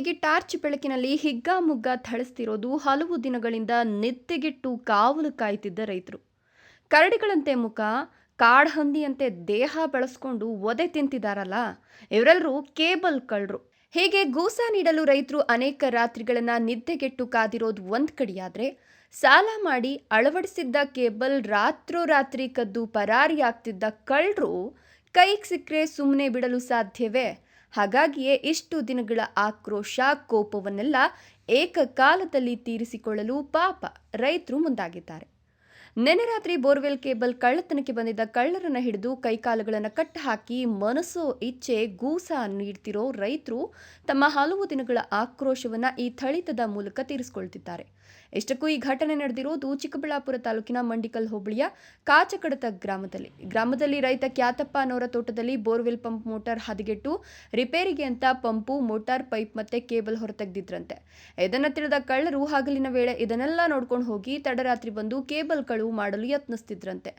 ಹೀಗೆ ಟಾರ್ಚ್ ಬೆಳಕಿನಲ್ಲಿ ಹಿಗ್ಗಾಮುಗ್ಗ ಥಳಿಸ್ತಿರೋದು ಹಲವು ದಿನಗಳಿಂದ ನಿದ್ದೆಗೆಟ್ಟು ಕಾವಲು ಕಾಯ್ತಿದ್ದ ರೈತರು. ಕರಡಿಗಳಂತೆ ಮುಖ, ಕಾಡ್ಹಂದಿಯಂತೆ ದೇಹ ಬಳಸ್ಕೊಂಡು ಒದೆ ತಿಂತಿದಾರಲ್ಲ ಇವರೆಲ್ಲರೂ ಕೇಬಲ್ ಕಳ್ಳರು. ಹೀಗೆ ಗೂಸ ನೀಡಲು ರೈತರು ಅನೇಕ ರಾತ್ರಿಗಳನ್ನ ನಿದ್ದೆಗೆಟ್ಟು ಕಾದಿರೋದು ಒಂದ್ ಕಡೆಯಾದ್ರೆ, ಸಾಲ ಮಾಡಿ ಅಳವಡಿಸಿದ್ದ ಕೇಬಲ್ ರಾತ್ರೋರಾತ್ರಿ ಕದ್ದು ಪರಾರಿಯಾಗ್ತಿದ್ದ ಕಳ್ಳರು ಕೈಗೆ ಸಿಕ್ಕರೆ ಸುಮ್ಮನೆ ಬಿಡಲು ಸಾಧ್ಯವೇ? ಹಾಗಾಗಿಯೇ ಇಷ್ಟು ದಿನಗಳ ಆಕ್ರೋಶ, ಕೋಪವನ್ನೆಲ್ಲ ಏಕಕಾಲದಲ್ಲಿ ತೀರಿಸಿಕೊಳ್ಳಲು ಪಾಪ ರೈತರು ಮುಂದಾಗಿದ್ದಾರೆ. ನೆನೆ ರಾತ್ರಿ ಬೋರ್ವೆಲ್ ಕೇಬಲ್ ಕಳ್ಳತನಕ್ಕೆ ಬಂದಿದ್ದ ಕಳ್ಳರನ್ನ ಹಿಡಿದು ಕೈಕಾಲುಗಳನ್ನು ಕಟ್ಟ ಹಾಕಿ ಮನಸ್ಸೋ ಇಚ್ಛೆ ಗೂಸ ನೀಡ್ತಿರೋ ರೈತರು ತಮ್ಮ ಹಲವು ದಿನಗಳ ಆಕ್ರೋಶವನ್ನ ಈ ಥಳಿತದ ಮೂಲಕ ತೀರಿಸಿಕೊಳ್ತಿದ್ದಾರೆ. ಇಷ್ಟಕ್ಕೂ ಈ ಘಟನೆ ನಡೆದಿರೋದು ಚಿಕ್ಕಬಳ್ಳಾಪುರ ತಾಲೂಕಿನ ಮಂಡಿಕಲ್ ಹೋಬಳಿಯ ಕಾಚಕಡತ ಗ್ರಾಮದಲ್ಲಿ. ಗ್ರಾಮದಲ್ಲಿ ರೈತ ಕ್ಯಾತಪ್ಪ ಅನ್ನೋರ ತೋಟದಲ್ಲಿ ಬೋರ್ವೆಲ್ ಪಂಪ್ ಮೋಟಾರ್ ಹದಗೆಟ್ಟು ರಿಪೇರಿಗೆ ಅಂತ ಪಂಪು, ಮೋಟಾರ್, ಪೈಪ್ ಮತ್ತೆ ಕೇಬಲ್ ಹೊರತೆಗೆದಿದ್ರಂತೆ. ಇದನ್ನ ತಿಳಿದ ಕಳ್ಳರು ಹಗಲಿನ ವೇಳೆ ಇದನ್ನೆಲ್ಲ ನೋಡ್ಕೊಂಡು ಹೋಗಿ ತಡರಾತ್ರಿ ಬಂದು ಕೇಬಲ್ ಕಳುವು ಮಾಡಲು ಯತ್ನಿಸ್ತಿದ್ರಂತೆ.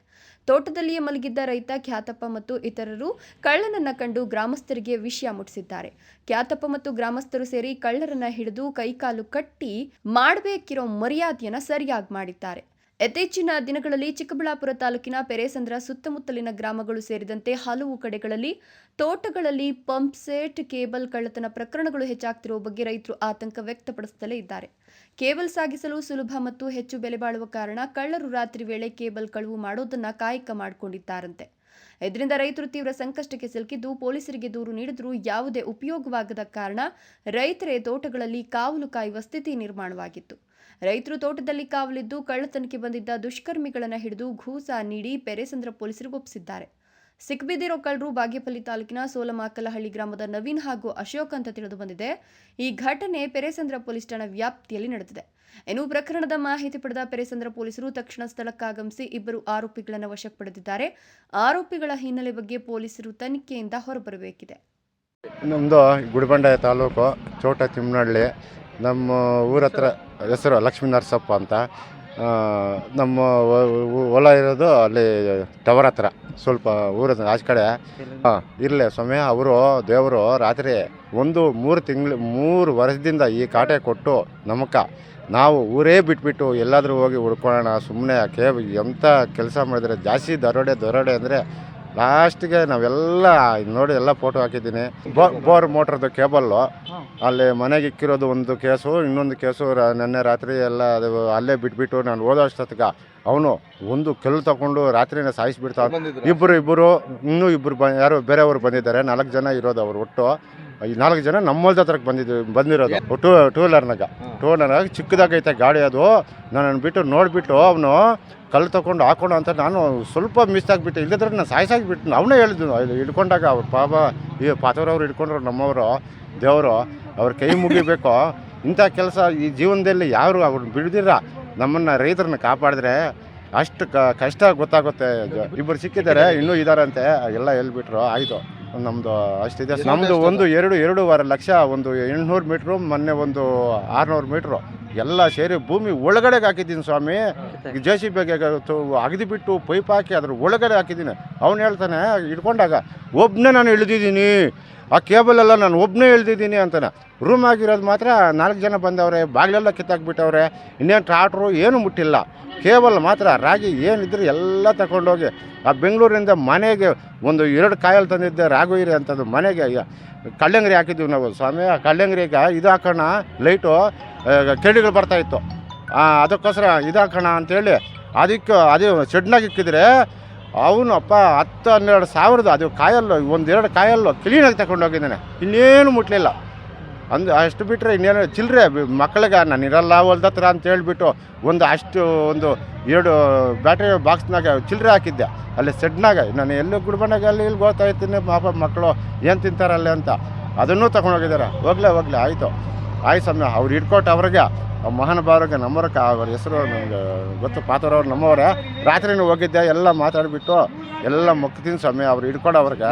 ತೋಟದಲ್ಲಿಯೇ ಮಲಗಿದ್ದ ರೈತ, ಖ್ಯಾತಪ್ಪ ಮತ್ತು ಇತರರು ಕಳ್ಳನನ್ನ ಕಂಡು ಗ್ರಾಮಸ್ಥರಿಗೆ ವಿಷಯ ಮುಟ್ಟಿಸಿದ್ದಾರೆ. ಖ್ಯಾತಪ್ಪ ಮತ್ತು ಗ್ರಾಮಸ್ಥರು ಸೇರಿ ಕಳ್ಳರನ್ನ ಹಿಡಿದು ಕೈಕಾಲು ಕಟ್ಟಿ ಮಾಡಬೇಕಿರೋ ಮರ್ಯಾದೆಯನ್ನ ಸರಿಯಾಗಿ ಮಾಡಿದ್ದಾರೆ. ಯಥೇಚ್ಛಿನ ದಿನಗಳಲ್ಲಿ ಚಿಕ್ಕಬಳ್ಳಾಪುರ ತಾಲೂಕಿನ ಪೆರೇಸಂದ್ರ ಸುತ್ತಮುತ್ತಲಿನ ಗ್ರಾಮಗಳು ಸೇರಿದಂತೆ ಹಲವು ಕಡೆಗಳಲ್ಲಿ ತೋಟಗಳಲ್ಲಿ ಪಂಪ್ ಸೆಟ್, ಕೇಬಲ್ ಕಳ್ಳತನ ಪ್ರಕರಣಗಳು ಹೆಚ್ಚಾಗ್ತಿರುವ ಬಗ್ಗೆ ರೈತರು ಆತಂಕ ವ್ಯಕ್ತಪಡಿಸುತ್ತಲೇ ಇದ್ದಾರೆ. ಕೇಬಲ್ ಸಾಗಿಸಲು ಸುಲಭ ಮತ್ತು ಹೆಚ್ಚು ಬೆಲೆ ಬಾಳುವ ಕಾರಣ ಕಳ್ಳರು ರಾತ್ರಿ ವೇಳೆ ಕೇಬಲ್ ಕಳುವು ಮಾಡೋದನ್ನ ಕಾಯಕ ಮಾಡಿಕೊಂಡಿದ್ದಾರಂತೆ. ಇದರಿಂದ ರೈತರು ತೀವ್ರ ಸಂಕಷ್ಟಕ್ಕೆ ಸಿಲುಕಿದ್ದು, ಪೊಲೀಸರಿಗೆ ದೂರು ನೀಡಿದರೂ ಯಾವುದೇ ಉಪಯೋಗವಾಗದ ಕಾರಣ ರೈತರೇ ತೋಟಗಳಲ್ಲಿ ಕಾವಲು ಕಾಯುವ ಸ್ಥಿತಿ ನಿರ್ಮಾಣವಾಗಿತ್ತು. ರೈತರು ತೋಟದಲ್ಲಿ ಕಾವಲಿದ್ದು, ಕಳ್ಳತನಕ್ಕೆ ಬಂದಿದ್ದ ದುಷ್ಕರ್ಮಿಗಳನ್ನು ಹಿಡಿದು ಘೂಸ ನೀಡಿ, ಪೆರೆಸಂದ್ರ ಪೊಲೀಸರು ಒಪ್ಪಿಸಿದ್ದಾರೆ. ಸಿಕ್ಬಿದ್ದಿರೋ ಕಳ್ಳರು ಬಾಗೇಪಲ್ಲಿ ತಾಲೂಕಿನ ಸೋಲಮಾಕಲಹಳ್ಳಿ ಗ್ರಾಮದ ನವೀನ್ ಹಾಗೂ ಅಶೋಕ್ ಅಂತ ತಿಳಿದು ಬಂದಿದೆ. ಈ ಘಟನೆ ಪೆರೇಸಂದ್ರ ಪೊಲೀಸ್ ಠಾಣಾ ವ್ಯಾಪ್ತಿಯಲ್ಲಿ ನಡೆದಿದೆ. ಇನ್ನು ಪ್ರಕರಣದ ಮಾಹಿತಿ ಪಡೆದ ಪೆರೇಸಂದ್ರ ಪೊಲೀಸರು ತಕ್ಷಣ ಸ್ಥಳಕ್ಕಾಗಮಿಸಿ ಇಬ್ಬರು ಆರೋಪಿಗಳನ್ನು ವಶಕ್ಕೆ ಪಡೆದಿದ್ದಾರೆ ಆರೋಪಿಗಳ ಹಿನ್ನೆಲೆ ಬಗ್ಗೆ ಪೊಲೀಸರು ತನಿಖೆಯಿಂದ ಹೊರಬರಬೇಕಿದೆ. ನಮ್ಮದು ಗುಡಿಬಂಡೆ ತಾಲೂಕು, ಚೋಟ ತಿಮ್ಮನಹಳ್ಳಿ. ನಮ್ಮ ಊರ ಹತ್ರ ಹೆಸರು ಲಕ್ಷ್ಮೀ ನರಸಪ್ಪ ಅಂತ. ನಮ್ಮ ಹೊಲ ಇರೋದು ಅಲ್ಲಿ ಟವರ್ ಹತ್ರ. ಸ್ವಲ್ಪ ಊರ ಆಚೆ ಕಡೆ. ಹಾಂ ಇರಲಿ ಸ್ವಾಮಿ ಅವರು ದೇವರು ರಾತ್ರಿ ಒಂದು ಮೂರು ತಿಂಗಳು ಮೂರು ವರ್ಷದಿಂದ ಈ ಕಾಟೆ ಕೊಟ್ಟು ನಮಕ ನಾವು ಊರೇ ಬಿಟ್ಬಿಟ್ಟು ಎಲ್ಲಾದರೂ ಹೋಗಿ ಹುಡ್ಕೊಳ್ಳೋಣ ಸುಮ್ಮನೆ ಕೇ ಎಂಥ ಕೆಲಸ ಮಾಡಿದರೆ ಜಾಸ್ತಿ ದರೋಡೆ ದರೋಡೆ ಅಂದರೆ ಲಾಸ್ಟಿಗೆ ನಾವೆಲ್ಲ ನೋಡಿ ಎಲ್ಲ ಫೋಟೋ ಹಾಕಿದ್ದೀನಿ. ಬೋರ್ ಮೋಟ್ರದ್ದು ಕೇಬಲ್ಲು. ಅಲ್ಲಿ ಮನೆಗೆ ಇಕ್ಕಿರೋದು ಒಂದು ಕೇಸು ಇನ್ನೊಂದು ಕೇಸು ನಿನ್ನೆ ರಾತ್ರಿ ಎಲ್ಲ ಅದು ಅಲ್ಲೇ ಬಿಟ್ಬಿಟ್ಟು ನಾನು ಓದೋ ಅಷ್ಟೊತ್ತಿಗೆ ಅವನು ಒಂದು ಕಲ್ಲು ತಗೊಂಡು ರಾತ್ರಿನ ಸಾಯಿಸಿಬಿಡ್ತಾವ ಇಬ್ಬರು ಇಬ್ಬರು ಇನ್ನೂ ಇಬ್ಬರು ಬ ಯಾರು ಬೇರೆಯವರು ಬಂದಿದ್ದಾರೆ. ನಾಲ್ಕು ಜನ ಇರೋದು ಅವರು ಒಟ್ಟು. ಈ ನಾಲ್ಕು ಜನ ನಮ್ಮಲ್ದ ಹತ್ರಕ್ಕೆ ಬಂದಿದ್ದು ಬಂದಿರೋದು. ಟೂ ಟೂ ವೀಲರ್ನಾಗ. ಟೂ ವೀಲರ್ನಾಗ ಚಿಕ್ಕದಾಗೈತೆ ಗಾಡಿ ಅದು. ನಾನು ಬಿಟ್ಟು ನೋಡಿಬಿಟ್ಟು ಅವನು ಕಲ್ಲು ತೊಗೊಂಡು ಹಾಕೊಂಡು ಅಂತ ನಾನು ಸ್ವಲ್ಪ ಮಿಸ್ ಆಗಿಬಿಟ್ಟೆ. ಇಲ್ಲದ್ರೆ ನಾನು ಸಾಯಿಸಾಗಿಬಿಟ್ಟು ಅವನೇ ಹೇಳಿದ್ದು ಇಲ್ಲಿ ಹಿಡ್ಕೊಂಡಾಗ ಅವ್ರು ಪಾಪ ಈ ಪಾತವ್ರವ್ರು ಹಿಡ್ಕೊಂಡ್ರು ನಮ್ಮವರು ದೇವರು ಅವ್ರ ಕೈ ಮುಗಿಬೇಕು. ಇಂಥ ಕೆಲಸ ಈ ಜೀವನದಲ್ಲಿ ಯಾರು ಅವ್ರನ್ನ ಬಿಡ್ದಿರ? ನಮ್ಮನ್ನು ರೈತರನ್ನ ಕಾಪಾಡಿದ್ರೆ ಅಷ್ಟು ಕ ಕಷ್ಟ ಗೊತ್ತಾಗುತ್ತೆ. ಇಬ್ಬರು ಸಿಕ್ಕಿದ್ದಾರೆ. ಇನ್ನೂ ಇದಾರಂತೆ. ಎಲ್ಲ ಹೇಳ್ಬಿಟ್ರು ಆಯಿತು. ನಮ್ಮದು ಅಷ್ಟಿದೆ. ನಮ್ಮದು ಒಂದು ಎರಡು ಎರಡೂವರೆ ಲಕ್ಷ ಒಂದು ಎಂಟುನೂರು ಮೀಟ್ರು ಮೊನ್ನೆ ಒಂದು ಆರುನೂರು ಮೀಟ್ರು. ಎಲ್ಲ ಸೇರಿ ಭೂಮಿ ಒಳಗಡೆಗೆ ಹಾಕಿದ್ದೀನಿ ಸ್ವಾಮಿ. ಜೆ ಸಿ ಬಿಗೆ ಅಗದಿ ಬಿಟ್ಟು ಪೈಪ್ ಹಾಕಿ ಅದ್ರ ಒಳಗಡೆ ಹಾಕಿದ್ದೀನಿ. ಅವನು ಹೇಳ್ತಾನೆ ಇಟ್ಕೊಂಡಾಗ ಒಬ್ಬನೇ ನಾನು ಇಳಿದಿದ್ದೀನಿ. ಆ ಕೇಬಲೆಲ್ಲ ನಾನು ಒಬ್ಬನೇ ಹೇಳ್ದಿದ್ದೀನಿ ಅಂತಾನೆ. ರೂಮ್ ಆಗಿರೋದು ಮಾತ್ರ ನಾಲ್ಕು ಜನ ಬಂದವ್ರೆ, ಬಾಗಿಲೆಲ್ಲ ಕಿತ್ತಾಕ್ಬಿಟ್ಟವ್ರೆ, ಇನ್ನೇನು ಟ್ರಾಟ್ರು ಏನು ಮುಟ್ಟಿಲ್ಲ. ಕೇಬಲ್ ಮಾತ್ರ, ರಾಗಿ ಏನಿದ್ರು ಎಲ್ಲ ತಗೊಂಡೋಗಿ, ಆ ಬೆಂಗಳೂರಿಂದ ಮನೆಗೆ ಒಂದು ಎರಡು ಕಾಯಲ್ಲಿ ತಂದಿದ್ದೆ ರಾಘವೀರಿ ಅಂತದ್ದು ಮನೆಗೆ ಕಲ್ಲಂಗರಿ ಹಾಕಿದ್ವಿ ನಾವು, ಸ್ವಾಮಿ, ಆ ಕಳ್ಳಂಗರಿಗೆ ಇದು ಹಾಕೋಣ ಲೈಟು ಕೆಡಿಗಳು ಬರ್ತಾಯಿತ್ತು ಅದಕ್ಕೋಸ್ಕರ ಇದು ಹಾಕೋಣ ಅಂತೇಳಿ, ಅದಕ್ಕೆ, ಅದು ಶೆಡ್ನಾಗ ಇಕ್ಕಿದ್ರೆ ಅವನು ಅಪ್ಪ ಹತ್ತು ಹನ್ನೆರಡು ಸಾವಿರದ, ಅದು ಕಾಯಲ್ಲೋ, ಒಂದೆರಡು ಕಾಯಲ್ಲೋ ಕ್ಲೀನಾಗಿ ತಗೊಂಡೋಗಿದ್ದಾನೆ ಇನ್ನೇನು ಮುಟ್ಲಿಲ್ಲ. ಅಂದು ಅಷ್ಟು ಬಿಟ್ಟರೆ ಇನ್ನೇನು ಚಿಲ್ಲರೆ ಮಕ್ಕಳಿಗೆ ನಾನು ಇರಲ್ಲ ಹೊಲ್ದ ಹತ್ರ ಅಂತ ಹೇಳಿಬಿಟ್ಟು ಒಂದು ಅಷ್ಟು, ಒಂದು ಎರಡು ಬ್ಯಾಟ್ರಿ ಬಾಕ್ಸ್ನಾಗ ಚಿಲ್ಲರೆ ಹಾಕಿದ್ದೆ. ಅಲ್ಲಿ ಸೆಡ್ನಾಗ ನಾನು ಎಲ್ಲೂ ಗುಡ್ಬಣ್ಣಾಗ ಅಲ್ಲಿ ಇಲ್ಲಿ ಗೊತ್ತಾಯ್ತೀನಿ ಪಾಪ ಮಕ್ಕಳು ಏನು ತಿಂತಾರಲ್ಲೇ ಅಂತ. ಅದನ್ನೂ ತಗೊಂಡೋಗಿದ್ದಾರೆ ಹೋಗ್ಲೇ ಹೋಗ್ಲೇ, ಆಯಿತು. ಆಯ್ತು ಸ್ವಾಮಿ ಅವ್ರು ಹಿಡ್ಕೊಟ್ಟು ಅವ್ರಿಗೆ ಮಹಾನುಭಾವರಿಗೆ ನಮ್ಮವ್ರಕ್ಕೆ ಅವ್ರ ಹೆಸರು ನಮ್ಗೆ ಗೊತ್ತು. ಪಾತ್ರವ್ರು ನಮ್ಮವರೇ. ರಾತ್ರಿನೂ ಹೋಗಿದ್ದೆ, ಎಲ್ಲ ಮಾತಾಡಿಬಿಟ್ಟು ಎಲ್ಲ ಮುಕ್ತಿನ ಸ್ವಾಮಿ, ಅವ್ರು ಹಿಡ್ಕೊಂಡು ಅವ್ರಿಗೆ.